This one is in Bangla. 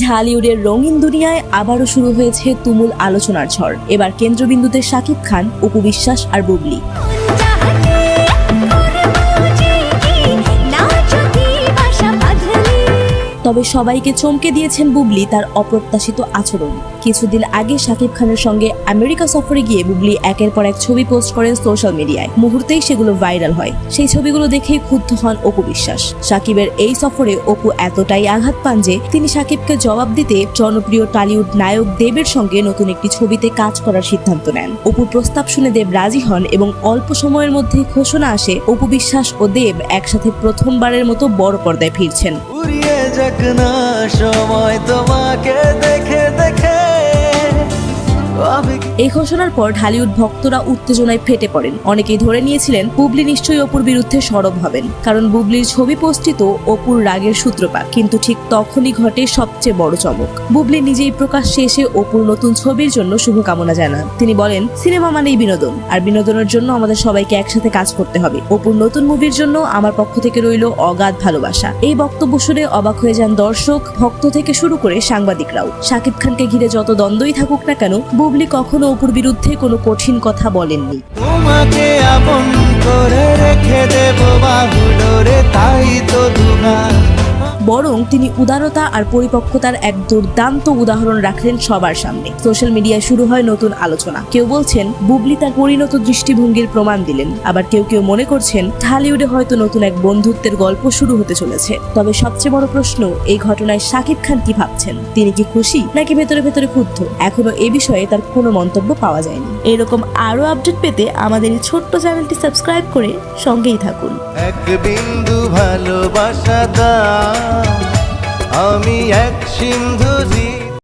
ঢালিউডের রঙিন দুনিয়ায় আবারও শুরু হয়েছে তুমুল আলোচনার ঝড়। এবার কেন্দ্রবিন্দুতে শাকিব খান, অপু বিশ্বাস আর বুবলি। তবে সবাইকে চমকে দিয়েছেন বুবলি তার অপ্রত্যাশিত আচরণ। কিছুদিন আগে শাকিব খানের সঙ্গে আমেরিকা সফরে গিয়ে বুবলি একের পর এক ছবি পোস্ট করেন সোশ্যাল মিডিয়ায়। মুহূর্তেই সেগুলো ভাইরাল হয়। সেই ছবিগুলো দেখেই ক্ষুব্ধ হন অপু বিশ্বাস। শাকিবের এই সফরে অপু এতটাই আঘাত পান যে তিনি শাকিবকে জবাব দিতে জনপ্রিয় টলিউড নায়ক দেবের সঙ্গে নতুন একটি ছবিতে কাজ করার সিদ্ধান্ত নেন। অপুর প্রস্তাব শুনে দেব রাজি হন এবং অল্প সময়ের মধ্যে ঘোষণা আসে, অপু বিশ্বাস ও দেব একসাথে প্রথমবারের মতো বড় পর্দায় ফিরছেন। যাক না সময় তোমাকে এই ঘোষণার পর ঢালিউড ভক্তরা উত্তেজনায় ফেটে পড়েন। অনেকেই ধরে নিয়েছিলেন, বুবলি নিশ্চয়ই অপুর বিরুদ্ধে সরব হবেন। কারণ বুবলির ছবি পোস্টিত অপুর রাগের সূত্রপাত। কিন্তু ঠিক তখনই ঘটে সবচেয়ে বড় চমক। বুবলি নিজেই প্রকাশ শেষে অপুর নতুন ছবির জন্য শুভকামনা জানান। তিনি বলেন, সিনেমা মানেই বিনোদন। আর বিনোদনের জন্য আমাদের সবাইকে একসাথে কাজ করতে হবে। অপুর নতুন মুভির জন্য আমার পক্ষ থেকে রইল অগাধ ভালোবাসা। এই বক্তব্য শুনে অবাক হয়ে যান দর্শক, ভক্ত থেকে শুরু করে সাংবাদিকরাও। শাকিব খানকে ঘিরে যত দ্বন্দ্বই থাকুক না কেন, বুবলি কখনো অপুর বিরুদ্ধে কোনো কঠিন কথা বলেননি। তোমাকে আপন করে রেখে দেব বাহুডোরে, তাই তো দুগান বরং তিনি উদারতা আর পরিপক্কতার এক দুর্দান্ত উদাহরণ রাখলেন সবার সামনে। সোশ্যাল মিডিয়ায় শুরু হয় নতুন আলোচনা। কেউ বলছেন, বুবলি তার পরিণত দৃষ্টিভঙ্গির প্রমাণ দিলেন। আবার কেউ কেউ মনে করছেন, ঢালিউডে হয়তো নতুন এক বন্ধুত্বের গল্প শুরু হতে চলেছে। তবে সবচেয়ে বড় প্রশ্ন, এই ঘটনায় শাকিব খান কি ভাবছেন? তিনি কি খুশি, নাকি ভেতরে ভেতরে ক্ষুব্ধ? এখনও এ বিষয়ে তার কোনো মন্তব্য পাওয়া যায়নি। এরকম আরও আপডেট পেতে আমাদের এই ছোট্ট চ্যানেলটি সাবস্ক্রাইব করে সঙ্গেই থাকুন। এক বিন্দু ভালোবাসা আমি এক সিন্ধু